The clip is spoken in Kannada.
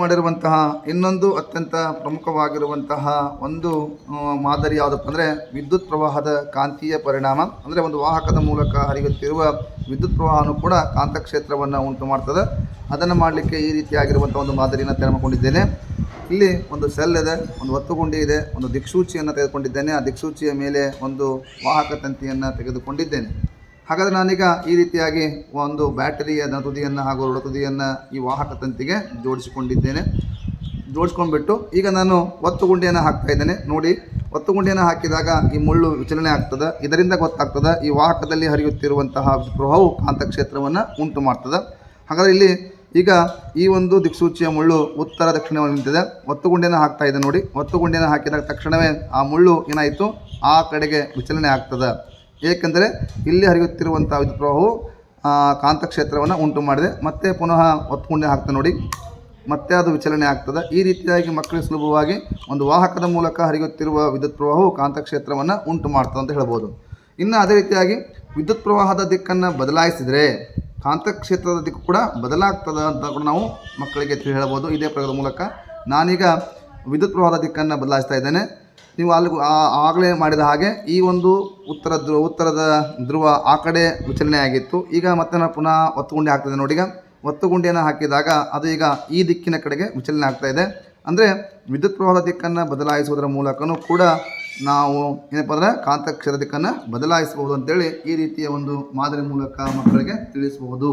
ಮಾಡಿರುವಂತಹ ಇನ್ನೊಂದು ಅತ್ಯಂತ ಪ್ರಮುಖವಾಗಿರುವಂತಹ ಒಂದು ಮಾದರಿ ಯಾವುದಪ್ಪ ಅಂದರೆ ವಿದ್ಯುತ್ ಪ್ರವಾಹದ ಕಾಂತೀಯ ಪರಿಣಾಮ. ಅಂದರೆ ಒಂದು ವಾಹಕದ ಮೂಲಕ ಹರಿಯುತ್ತಿರುವ ವಿದ್ಯುತ್ ಪ್ರವಾಹನೂ ಕೂಡ ಕಾಂತಕ್ಷೇತ್ರವನ್ನು ಉಂಟು ಮಾಡ್ತದೆ. ಅದನ್ನು ಮಾಡಲಿಕ್ಕೆ ಈ ರೀತಿಯಾಗಿರುವಂಥ ಒಂದು ಮಾದರಿಯನ್ನು ತೆರೆಮಕೊಂಡಿದ್ದೇನೆ ಇಲ್ಲಿ ಒಂದು ಸೆಲ್ ಇದೆ, ಒಂದು ಒತ್ತುಗುಂಡಿ ಇದೆ, ಒಂದು ದಿಕ್ಸೂಚಿಯನ್ನು ತೆಗೆದುಕೊಂಡಿದ್ದೇನೆ. ಆ ದಿಕ್ಸೂಚಿಯ ಮೇಲೆ ಒಂದು ವಾಹಕ ತಂತಿಯನ್ನು ತೆಗೆದುಕೊಂಡಿದ್ದೇನೆ. ಹಾಗಾದರೆ ನಾನೀಗ ಈ ರೀತಿಯಾಗಿ ಒಂದು ಬ್ಯಾಟರಿಯ ತುದಿಯನ್ನು ಹಾಗೂ ಋಣ ತುದಿಯನ್ನು ಈ ವಾಹಕ ತಂತಿಗೆ ಜೋಡಿಸಿಕೊಂಡಿದ್ದೇನೆ. ಜೋಡಿಸ್ಕೊಂಡ್ಬಿಟ್ಟು ಈಗ ನಾನು ಒತ್ತುಗುಂಡಿಯನ್ನು ಹಾಕ್ತಾ ಇದ್ದೇನೆ. ನೋಡಿ ಒತ್ತುಗುಂಡಿಯನ್ನು ಹಾಕಿದಾಗ ಈ ಮುಳ್ಳು ವಿಚಲನೆ ಆಗ್ತದೆ. ಇದರಿಂದ ಗೊತ್ತಾಗ್ತದೆ ಈ ವಾಹಕದಲ್ಲಿ ಹರಿಯುತ್ತಿರುವಂತಹ ಪ್ರಭಾವವು ಕಾಂತಕ್ಷೇತ್ರವನ್ನು ಉಂಟು ಮಾಡ್ತದೆ. ಹಾಗಾದರೆ ಇಲ್ಲಿ ಈಗ ಈ ಒಂದು ದಿಕ್ಸೂಚಿಯ ಮುಳ್ಳು ಉತ್ತರ ದಕ್ಷಿಣವಾಗಿ ನಿಂತಿದೆ. ಒತ್ತುಗುಂಡಿಯನ್ನು ಹಾಕ್ತಾ ಇದೆ ನೋಡಿ. ಒತ್ತುಗುಂಡಿಯನ್ನು ಹಾಕಿದಾಗ ತಕ್ಷಣವೇ ಆ ಮುಳ್ಳು ಏನಾಯಿತು? ಆ ಕಡೆಗೆ ವಿಚಲನೆ ಆಗ್ತದೆ. ಏಕೆಂದರೆ ಇಲ್ಲಿ ಹರಿಯುತ್ತಿರುವಂಥ ವಿದ್ಯುತ್ ಪ್ರವಾಹವು ಕಾಂತಕ್ಷೇತ್ರವನ್ನು ಉಂಟು ಮಾಡಿದೆ. ಮತ್ತೆ ಪುನಃ ಒತ್ತುಗುಂಡಿ ಹಾಕ್ತದೆ ನೋಡಿ. ಮತ್ತೆ ಅದು ವಿಚಲನೆ ಆಗ್ತದೆ. ಈ ರೀತಿಯಾಗಿ ಮಕ್ಕಳಿಗೆ ಸುಲಭವಾಗಿ ಒಂದು ವಾಹಕದ ಮೂಲಕ ಹರಿಯುತ್ತಿರುವ ವಿದ್ಯುತ್ ಪ್ರವಾಹವು ಕಾಂತಕ್ಷೇತ್ರವನ್ನು ಉಂಟು ಮಾಡ್ತದೆ ಅಂತ ಹೇಳ್ಬೋದು. ಇನ್ನು ಅದೇ ರೀತಿಯಾಗಿ ವಿದ್ಯುತ್ ಪ್ರವಾಹದ ದಿಕ್ಕನ್ನು ಬದಲಾಯಿಸಿದರೆ ಕಾಂತಕ್ಷೇತ್ರದ ದಿಕ್ಕು ಕೂಡ ಬದಲಾಗ್ತದೆ ಅಂತ ಕೂಡ ನಾವು ಮಕ್ಕಳಿಗೆ ಹೇಳ್ಬೋದು ಇದೇ ಪ್ರಯೋಗದ ಮೂಲಕ ನಾನೀಗ ವಿದ್ಯುತ್ ಪ್ರವಾಹದ ದಿಕ್ಕನ್ನು ಬದಲಾಯಿಸ್ತಾ ಇದ್ದೇನೆ. ನೀವು ಅಲ್ಲಿ ಆಗಲೇ ಮಾಡಿದ ಹಾಗೆ ಈ ಒಂದು ಉತ್ತರ ಧ್ರುವ, ಉತ್ತರದ ಧ್ರುವ ಆ ಕಡೆ ವಿಚಲನೆ ಆಗಿತ್ತು. ಈಗ ಮತ್ತೆ ನಾನು ಪುನಃ ಒತ್ತುಗುಂಡಿ ಹಾಕ್ತಿದ್ದೆ ನೋಡಿ ಈಗ. ಒತ್ತುಗುಂಡಿಯನ್ನು ಹಾಕಿದಾಗ ಅದು ಈಗ ಈ ದಿಕ್ಕಿನ ಕಡೆಗೆ ವಿಚಲನೆ ಆಗ್ತಾ ಇದೆ. ಅಂದರೆ ವಿದ್ಯುತ್ ಪ್ರವಾಹದ ದಿಕ್ಕನ್ನು ಬದಲಾಯಿಸುವುದರ ಮೂಲಕನೂ ಕೂಡ ನಾವು ಏನಪ್ಪ ಅಂದರೆ ಕಾಂತಕ್ಷರ ದಿಕ್ಕನ್ನು ಬದಲಾಯಿಸಬಹುದು ಅಂತೇಳಿ ಈ ರೀತಿಯ ಒಂದು ಮಾದರಿ ಮೂಲಕ ಮಕ್ಕಳಿಗೆ ತಿಳಿಸಬಹುದು.